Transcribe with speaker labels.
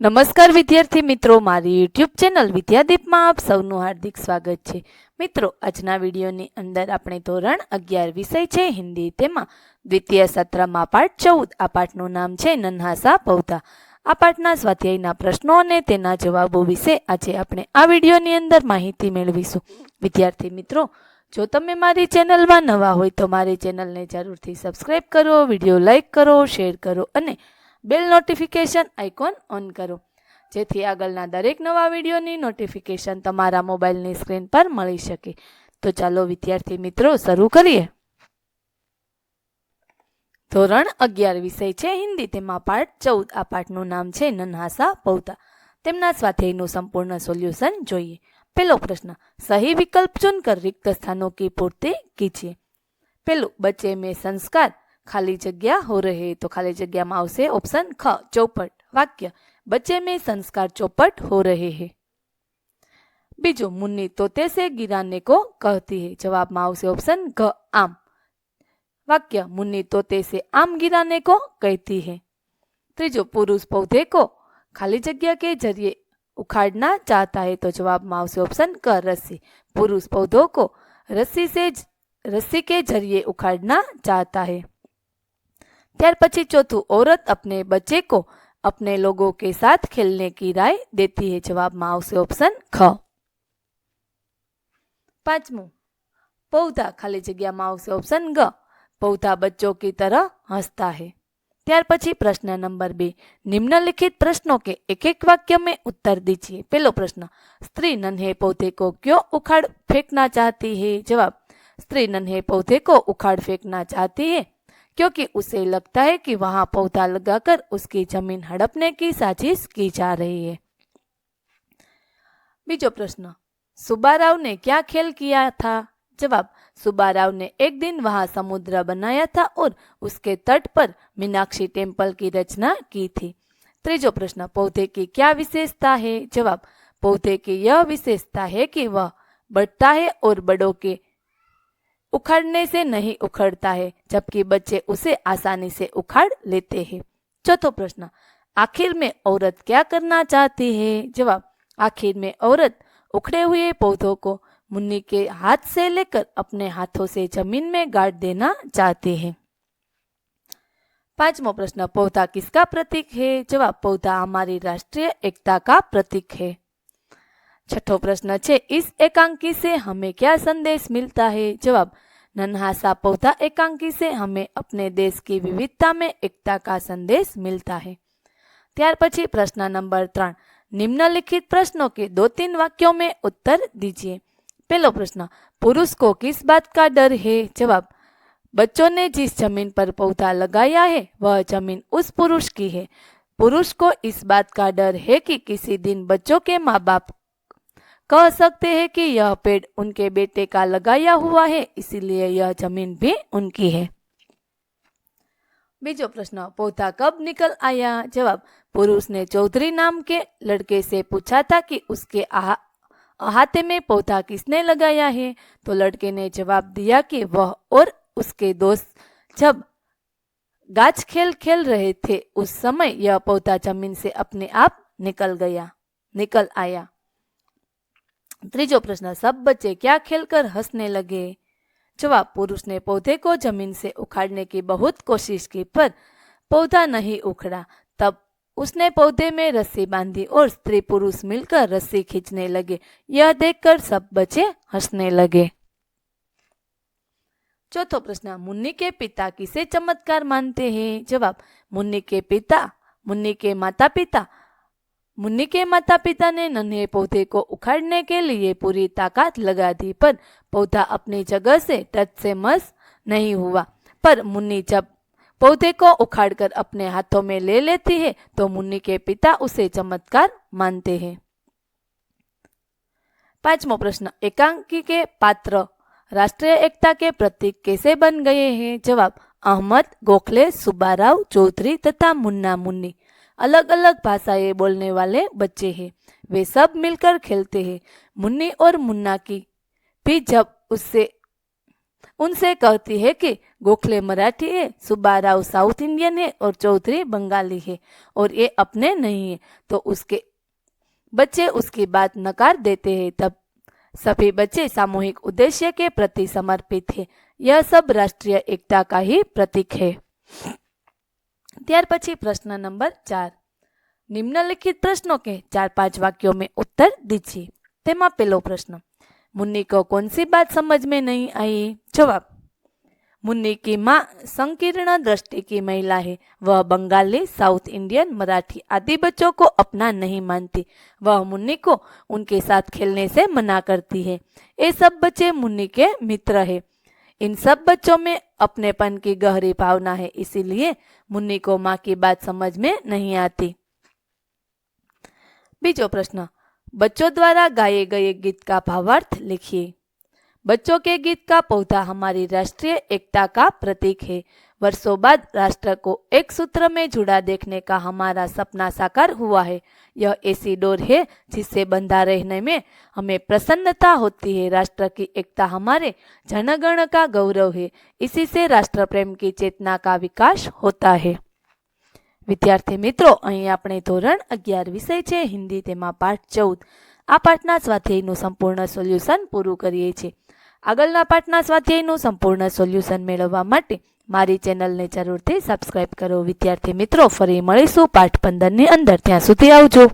Speaker 1: નમસ્કાર વિદ્યાર્થી મિત્રો, મારી યુટ્યુબ ચેનલ વિદ્યાદીપમાં આપ સૌનું હાર્દિક સ્વાગત છે. મિત્રો, આજના વિડીયોની અંદર આપણે ધોરણ અગિયાર વિષય છે, હિન્દી તેમાં. દ્વિતીય સત્રમાં પાઠ ચૌદ, આ પાઠનું નામ છે, નન્હાસા પૌધા. આ પાઠના સ્વાધ્યાયના પ્રશ્નો અને તેના જવાબો વિશે આજે આપણે આ વિડીયોની અંદર માહિતી મેળવીશું. વિદ્યાર્થી મિત્રો, જો તમે મારી ચેનલમાં નવા હોય તો મારી ચેનલને જરૂરથી સબસ્ક્રાઈબ કરો, વીડિયો લાઇક કરો, શેર કરો અને બેલ નોટિફિકેશન આઇકોન ઓન કરો. જેથી આગળના દરેક નવા વિડીયોની નોટિફિકેશન તમારા મોબાઈલની સ્ક્રીન પર મળી શકે. તો ચાલો, વિદ્યાર્થી મિત્રો, શરૂ કરીએ. ધોરણ અગિયાર વિષય છે હિન્દી. તેમાં પાઠ ચૌદ. આ પાઠનું નામ છે નન્હાસા પૌતા. તેમના સ્વાધ્યાયનું સંપૂર્ણ સોલ્યુશન જોઈએ. પેલો પ્રશ્ન, સહી વિકલ્પ ચુનકર રિક્ત સ્થાનો કી પૂર્તિ કીજીએ પેલું, બચે મેં સંસ્કાર खाली जगह हो रहे तो खाली जगह में ऑप्शन ख, चौपट, वाक्य। बच्चे में संस्कार चौपट हो रहे है। बीजो, मुन्नी तोते से गिराने को कहती है। जवाब माओ से ऑप्शन घ आम। वाक्य, मुन्नी तोते से आम गिराने को कहती है। त्रीजो, पुरुष पौधे को खाली जगह के ज़रिए उखाड़ना चाहता है तो जवाब माओ से ऑप्शन क, रस्सी। पुरुष पौधों को रस्सी से रस्सी के ज़रिए उखाड़ना चाहता है। ત્યાર પછી ચોથું औरत अपने बच्चे को अपने लोगों के साथ खेलने की राय देती है जवाब में आवश्य ऑप्शन ख પાંચમું पौधा खाली जगह में आवश्य ऑप्शन ग पौधा बच्चों की तरह हंसता है ત્યાર પછી પ્રશ્ન નંબર બે निम्नलिखित प्रश्नों के एक एक वाक्य में उत्तर दीजिए पहलो प्रश्न स्त्री नन्हे पौधे को क्यों उखाड़ फेंकना चाहती है जवाब स्त्री नन्हे पौधे को उखाड़ फेंकना चाहती है क्योंकि उसे लगता है कि वहाँ पौधा लगाकर उसकी ज़मीन हड़पने की साजिश की जा रही है। बीजो प्रश्न सुब्बाराव ने क्या खेल किया था? जवाब सुब्बाराव ने एक दिन वहाँ समुद्र बनाया था और उसके तट पर मीनाक्षी टेंपल की रचना की थी। त्रीजो प्रश्न, पौधे की क्या विशेषता है? जवाब, पौधे की यह विशेषता है कि वह बढ़ता है और बड़ों के उखाड़ने से नहीं उखड़ता है, जबकि बच्चे उसे आसानी से उखाड़ लेते हैं। चौथो प्रश्न, आखिर में औरत क्या करना चाहती है? जवाब, आखिर में औरत उखड़े हुए पौधों को मुन्नी के हाथ से लेकर अपने हाथों से ज़मीन में गाड़ देना चाहते हैं। पांचवा प्रश्न, पौधा किसका प्रतीक है? जवाब, पौधा हमारी राष्ट्रीय एकता का प्रतीक है। छठो प्रश्न छे इस एकांकी से हमें क्या संदेश मिलता है जवाब नन्हा सा पौधा एकांकी से हमें अपने देश की विविधता में एकता का संदेश मिलता है ત્યાર પછી પ્રશ્ન નંબર ત્રણ निम्नलिखित प्रश्नों के दो तीन वाक्यों में उत्तर दीजिए पहलो प्रश्न पुरुष को किस बात का डर है जवाब बच्चों ने जिस जमीन पर पौधा लगाया है वह जमीन उस पुरुष की है पुरुष को इस बात का डर है कि किसी दिन बच्चों के माँ बाप कह सकते हैं कि यह पेड़ उनके बेटे का लगाया हुआ है, इसीलिए यह ज़मीन भी उनकी है। बीजो प्रश्न पौधा कब निकल आया? जवाब, पुरुष ने चौधरी नाम के लड़के से पूछा था कि उसके अहाते में पौधा किसने लगाया है तो लड़के ने जवाब दिया कि वह और उसके दोस्त जब गाछ खेल खेल रहे थे, उस समय यह पौधा ज़मीन से अपने आप निकल गया, निकल आया। त्रीजो प्रश्न सब बच्चे क्या खेलकर हंसने लगे जवाब पुरुष ने पौधे को ज़मीन से उखाड़ने की बहुत कोशिश की पर पौधा नहीं उखड़ा तब उसने पौधे में रस्सी बांधी और स्त्री पुरुष मिलकर रस्सी खींचने लगे यह देखकर सब बच्चे हंसने लगे चौथो प्रश्न मुन्नी के पिता किसे चमत्कार मानते हैं जवाब मुन्नी के पिता मुन्नी के माता पिता मुन्नी के माता पिता ने नन्हे पौधे को उखाड़ने के लिए पूरी ताकत लगा दी, पर पौधा अपनी जगह से टच से मस नहीं हुआ। पर मुन्नी जब पौधे को उखाड़कर अपने हाथों में ले लेती है तो मुन्नी के पिता उसे चमत्कार मानते हैं। पांचवा प्रश्न, एकांकी के पात्र राष्ट्रीय एकता के प्रतीक कैसे बन गए हैं? जवाब, अहमद गोखले, सुब्बाराव चौधरी तथा मुन्ना मुन्नी। अलग अलग भाषाएँ बोलने वाले बच्चे हैं। वे सब मिलकर खेलते हैं। मुन्नी और मुन्ना की भी जब उससे, उनसे कहती है कि गोखले मराठी है सुब्बा राव साउथ इंडियन है और चौधरी बंगाली है और ये अपने नहीं है तो उसके बच्चे उसकी बात नकार देते हैं। तब सभी बच्चे सामूहिक उद्देश्य के प्रति समर्पित है। यह सब राष्ट्रीय एकता का ही प्रतीक है। ત્યાર પછી પ્રશ્ન નંબર ચાર निम्नलिखित प्रश्नों के चार पांच वाक्यों में उत्तर दीजिए तेमा पहलो प्रश्न मुन्नी को कौन सी बात समझ में नहीं आई जवाब मुन्नी की माँ संकीर्ण दृष्टि की महिला है वह बंगाली साउथ इंडियन मराठी आदि बच्चों को अपना नहीं मानती वह मुन्नी को उनके साथ खेलने से मना करती है ये सब बच्चे मुन्नी के मित्र है इन सब बच्चों में अपनेपन की गहरी भावना है, इसीलिए मुन्नी को माँ की बात समझ में नहीं आती। बीजो प्रश्न, बच्चों द्वारा गाए गए गीत का भावार्थ लिखिए। बच्चों के गीत का पौधा हमारी राष्ट्रीय एकता का प्रतीक है। वर्षों बाद राष्ट्र को एक सूत्र में जुड़ा देखने का हमारा सपना साकार हुआ है यह ऐसी डोर है जिससे बंधा रहने में हमें प्रसन्नता होती है राष्ट्र की एकता हमारे जनगण का गौरव है इसी से राष्ट्र प्रेम की चेतना का विकास होता है વિદ્યાર્થી મિત્રો અહીં આપણે ધોરણ અગિયાર વિષય છે હિન્દી તેમાં પાઠ ચૌદ આ પાઠના સ્વાધ્યાયનું સંપૂર્ણ સોલ્યુશન પૂરું કરીએ છીએ આગળના પાઠના સ્વાધ્યાયનું સંપૂર્ણ સોલ્યુશન મેળવવા માટે મારી ચેનલને જરૂરથી સબસ્ક્રાઈબ કરો. વિદ્યાર્થી મિત્રો, ફરી મળીશું પાઠ પંદરની અંદર. ત્યાં સુધી આવજો.